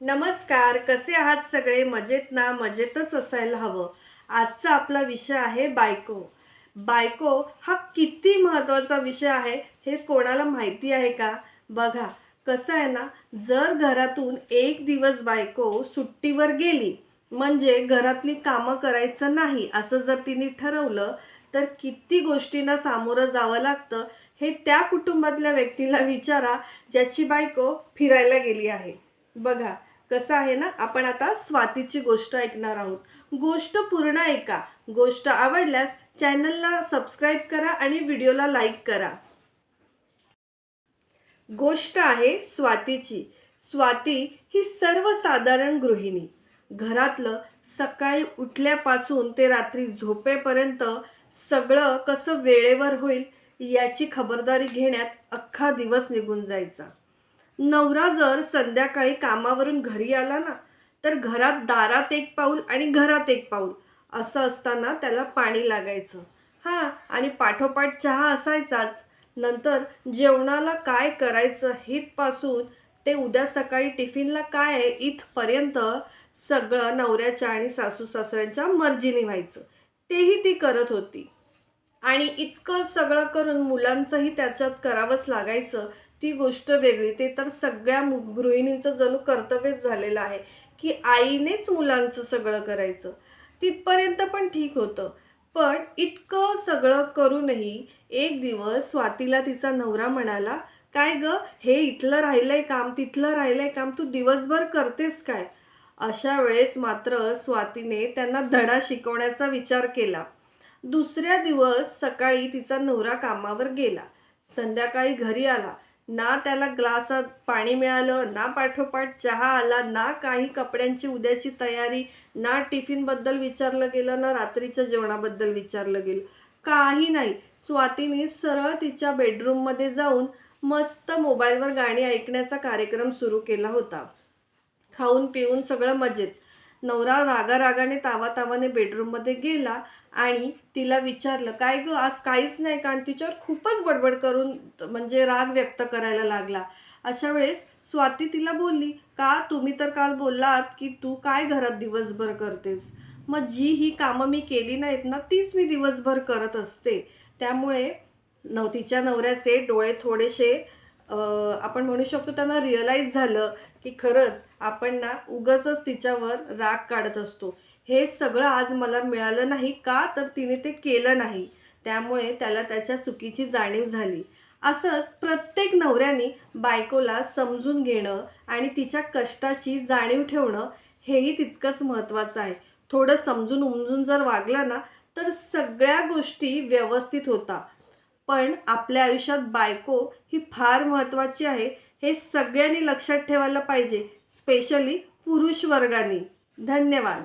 नमस्कार कसे आहात सगळे? मजेत ना? मजेतच असायला हवं. आजचा आपला विषय आहे बायको. बायको हा किती महत्त्वाचा विषय आहे हे कोणाला माहिती आहे का? बघा कसं आहे ना जर घरातून एक दिवस बायको सुट्टीवर गेली म्हणजे घरातली कामं करायचं नाही असं जर तिने ठरवलं तर किती गोष्टींना सामोरं जावं लागतं हे त्या कुटुंबातल्या व्यक्तीला विचारा ज्याची बायको फिरायला गेली आहे. बघा कसं आहे ना आपण आता स्वातीची गोष्ट ऐकणार आहोत. गोष्ट पूर्ण ऐका. गोष्ट आवडल्यास चॅनलला सबस्क्राईब करा आणि व्हिडिओला लाईक करा. गोष्ट आहे स्वातीची. स्वाती ही सर्वसाधारण गृहिणी. घरातलं सकाळी उठल्यापासून ते रात्री झोपेपर्यंत सगळं कसं वेळेवर होईल याची खबरदारी घेण्यात अख्खा दिवस निघून जायचा. नवरा जर संध्याकाळी कामावरून घरी आला ना तर घरात दारात एक पाऊल आणि घरात एक पाऊल असं असताना त्याला पाणी लागायचं. हां आणि पाठोपाठ चहा असायचाच. नंतर जेवणाला काय करायचं हितपासून ते उद्या सकाळी टिफिनला काय आहे इथपर्यंत सगळं नवऱ्याच्या आणि सासू सासऱ्यांच्या मर्जीने व्हायचं. तेही ती करत होती. आणि इतकं सगळं करून मुलांचंही त्याच्यात करावंच लागायचं ती गोष्ट वेगळी. ते तर सगळ्या मु गृहिणींचं जणू कर्तव्यच झालेलं आहे की आईनेच मुलांचं सगळं करायचं. तिथपर्यंत पण ठीक होतं. पण इतकं सगळं करूनही एक दिवस स्वातीला तिचा नवरा म्हणाला काय ग हे इथलं राहिलंय काम तिथलं राहिलंय काम तू दिवसभर करतेस काय? अशा वेळेस मात्र स्वातीने त्यांना धडा शिकवण्याचा विचार केला. दुसऱ्या दिवस सकाळी तिचा नवरा कामावर गेला. संध्याकाळी घरी आला. ना त्याला ग्लासात पाणी मिळालं ना पाठोपाठ चहा आला ना काही कपड्यांची उद्याची तयारी ना टिफिनबद्दल विचारलं गेलं ना रात्रीच्या जेवणाबद्दल विचारलं गेलं. काही नाही. स्वातीने सरळ तिच्या बेडरूममध्ये जाऊन मस्त मोबाईलवर गाणी ऐकण्याचा कार्यक्रम सुरू केला होता. खाऊन पिऊन सगळं मजेत. नवरा रागारागाने तावातावाने तावा तावाने बेडरूममध्ये गेला आणि तिला विचारलं काय गं आज काहीच नाही कारण तिच्यावर खूपच बडबड करून म्हणजे राग व्यक्त करायला लागला. अशा वेळेस स्वाती तिला बोलली का तुम्ही तर काल बोललात की तू काय घरात दिवसभर करतेस? मग जी ही कामं मी केली नाहीत ना तीच मी दिवसभर करत असते. त्यामुळे नव तिच्या नवऱ्याचे डोळे थोडेसे आपण म्हणू शकतो त्यांना रिअलाईज झालं की खरंच आपण ना उगच तिच्यावर राग काढत असतो. हे सगळं आज मला मिळालं नाही का? तर तिने ते केलं नाही. त्यामुळे त्याला त्याच्या चुकीची जाणीव झाली. असंच प्रत्येक नवऱ्याने बायकोला समजून घेणं आणि तिच्या कष्टाची जाणीव ठेवणं हेही तितकंच महत्त्वाचं आहे. थोडं समजून उमजून जर वागला ना तर सगळ्या गोष्टी व्यवस्थित होतात पण आपल्या आयुष्यात बायको ही फार महत्त्वाची आहे हे सगळ्यांनी लक्षात ठेवायला पाहिजे स्पेशली पुरुष वर्गाने. धन्यवाद.